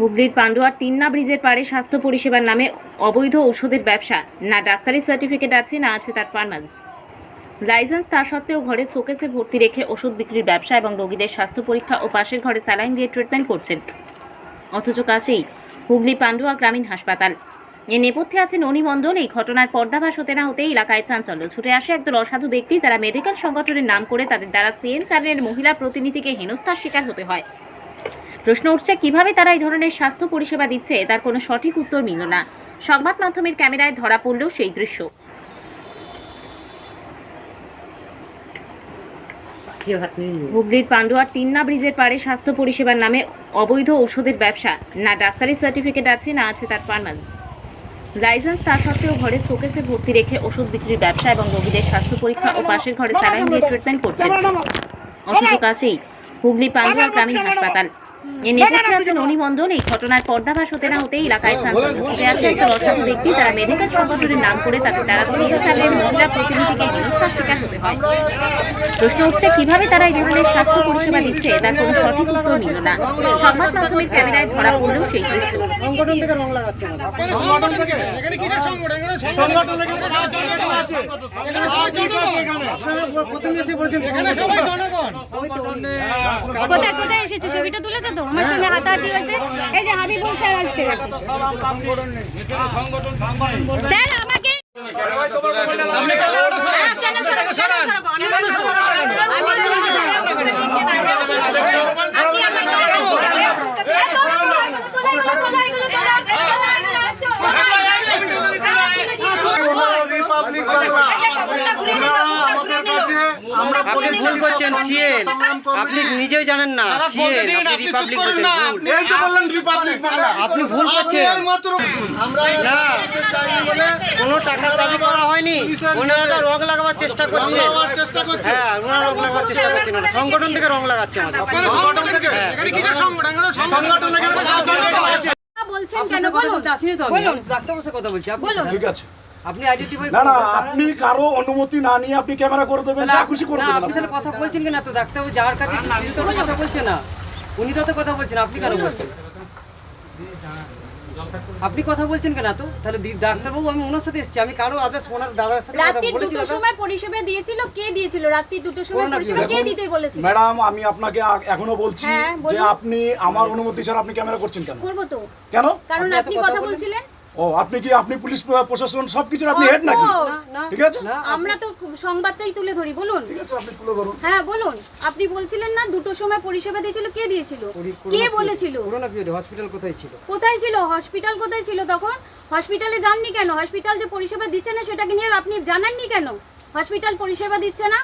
হুগলির পান্ডুয়ার তিন্না ব্রিজের পাড়ে স্বাস্থ্য পরিষেবার নামে অবৈধ ওষুধের ব্যবসা। না ডাক্তারি সার্টিফিকেট আছে, না আছে তার ফার্মাসি। লাইসেন্স তা সত্ত্বেও ঘরে শোকেসে ভর্তি রেখে ওষুধ বিক্রির ব্যবসা এবং রোগীদের স্বাস্থ্য পরীক্ষা ও পাশের ঘরে স্যালাইন দিয়ে ট্রিটমেন্ট করছেন। অথচ কাছেই হুগলি পান্ডুয়া গ্রামীণ হাসপাতাল। এ নেপথ্যে আছেন অনি মণ্ডল এই ঘটনার পর্দাভাস হতে না হতেই এলাকায় চাঞ্চল্য। ছুটে আসে একদল অসাধু ব্যক্তি যারা মেডিকেল সংগঠনের নাম করে তাদের দ্বারা সিএন চ্যানেলের মহিলা প্রতিনিধিকে হেনস্থার শিকার হতে হয়। প্রশ্ন উঠছে, কীভাবে তারা এই ধরনের স্বাস্থ্য পরিষেবা দিচ্ছে? তার কোনো সঠিক উত্তর মিলল না। সংবাদ মাধ্যমের ক্যামেরায় ধরা পড়লেও সেই দৃশ্য। হুগলির পান্ডুয়ার তিন্না ব্রিজের পাড়ে স্বাস্থ্য পরিষেবার নামে অবৈধ ওষুধের ব্যবসা। না, ডাক্তারি সার্টিফিকেট আছে, না আছে তার ফার্মাসি লাইসেন্স তা সত্ত্বেও ঘরে শোকেসে ভর্তি রেখে ওষুধ বিক্রির ব্যবসা এবং রোগীদের স্বাস্থ্য পরীক্ষা ও পাশের ঘরে স্যালাইন দিয়ে ট্রিটমেন্ট করছেন। অথচ কাছেই হুগলি পান্ডুয়া গ্রামীণ হাসপাতাল। এ নেপথ্যে আছেন অনি এই ঘটনার পর্দাভাস হতে না হতেই এলাকায় চাঞ্চল্য ছুটে আসে একদল অসাধু ব্যক্তি যারা মেডিকেল সংগঠনের নাম করে তাদের দ্বারা সিএন মহিলা প্রতিনিধিকে হেনস্থার শিকার হতে হয়। প্রশ্ন উঠছে কীভাবে তারা এই ধরনের স্বাস্থ্য পরিষেবা দিচ্ছে? তার কোনো সঠিক উত্তর মিলল না। সংবাদ মাধ্যমের ক্যামেরায় ধরা পড়লেও সেই দৃশ্য। কোথায় কোথায় এসেছ? ছবিটা তুলেছো আমার সঙ্গে হাতাহাতি হয়েছে এই যে হাবিবুল স্যার আসছে স্যার আমাকে হ্যাঁ। রিপাবলিক বাংলা আমরা আমরা আপনি ভুল করছেন সিএন। আপনি নিজেই জানেন না সিএন আপনি রিপাবলিক বলছেন ভুল। এই তো বললেন রিপাবলিক বাংলা আপনি ভুল করছেন। মাত্র আমরা না। কোনো টাকার দাবি করা হয়নি। ওনারা রং লাগাবার চেষ্টা করছে। চেষ্টা করছে। হ্যাঁ ওনারা রং লাগাবার চেষ্টা সংগঠন থেকে রং লাগাচ্ছে আমাদের। সংগঠন থেকে। এখানে কিসের সংগঠন সংগঠন? থেকে বলছেন কেন? বলুন। বলুন। ডাক্তার কথা বলছি? ঠিক আছে। আপনি আইডেন্টিফাই না না আপনি কারও অনুমতি না নিয়ে আপনি ক্যামেরা করে দেবেন যা খুশি করে না দেবেন আপনি তাহলে কথা বলছেন কেন? তো ডাক্তারবাবু যার কাছে এসেছেন তো কথা বলছেন না। উনি তো তো কথা বলছেন আপনি কেন বলছেন? আপনি কথা বলছেন কেন তো? তাহলে ডাক্তারবাবু আমি ওনার সাথে এসেছি আমি কারও আদার্স ওনার দাদার সাথে কথা রাত্রি দুটোর সময় পরিষেবা দিয়েছিল কে দিয়েছিল? রাত্রি দুটোর সময় পরিষেবা কে দিতে বলেছিল? ম্যাডাম আমি আপনাকে এখনও বলছি হ্যাঁ, যে আপনি আমার অনুমতি ছাড়া আপনি ক্যামেরা করছেন কেন? করব তো। কেন? কারণ আপনি কথা বলছিলেন। ও আপনি কি আপনি পুলিশ প্রশাসন সবকিছুর আপনি হেড নাকি? ঠিক আছে? আমরা তো সংবাদটাই তুলে ধরি বলুন। ঠিক আছে আপনি তুলে ধরুন। হ্যাঁ বলুন। আপনি বলছিলেন না দুটোর সময় পরিষেবা দিয়েছিল কে দিয়েছিল? কে বলেছিল? করোনা পিরিয়ডে হসপিটাল কোথায় ছিল? কোথায় ছিল? হসপিটাল কোথায় ছিল তখন? হসপিটালে যাননি কেন? হসপিটাল যে পরিষেবা দিচ্ছে না সেটাকে নিয়ে আপনি জানাননি কেন? হসপিটাল পরিষেবা দিচ্ছে না?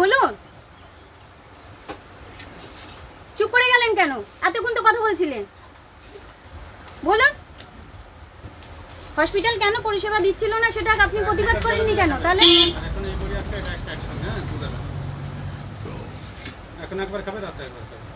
বলুন। চুপ করে গেলেন কেন? এতক্ষণ তো কথা বলছিলেন। বলুন। হসপিটাল কেন পরিষেবা দিচ্ছিল না সেটা আপনি প্রতিবাদ করেননি কেন? তাহলে এখন একবার খাবে, রাতে একবার খাবে।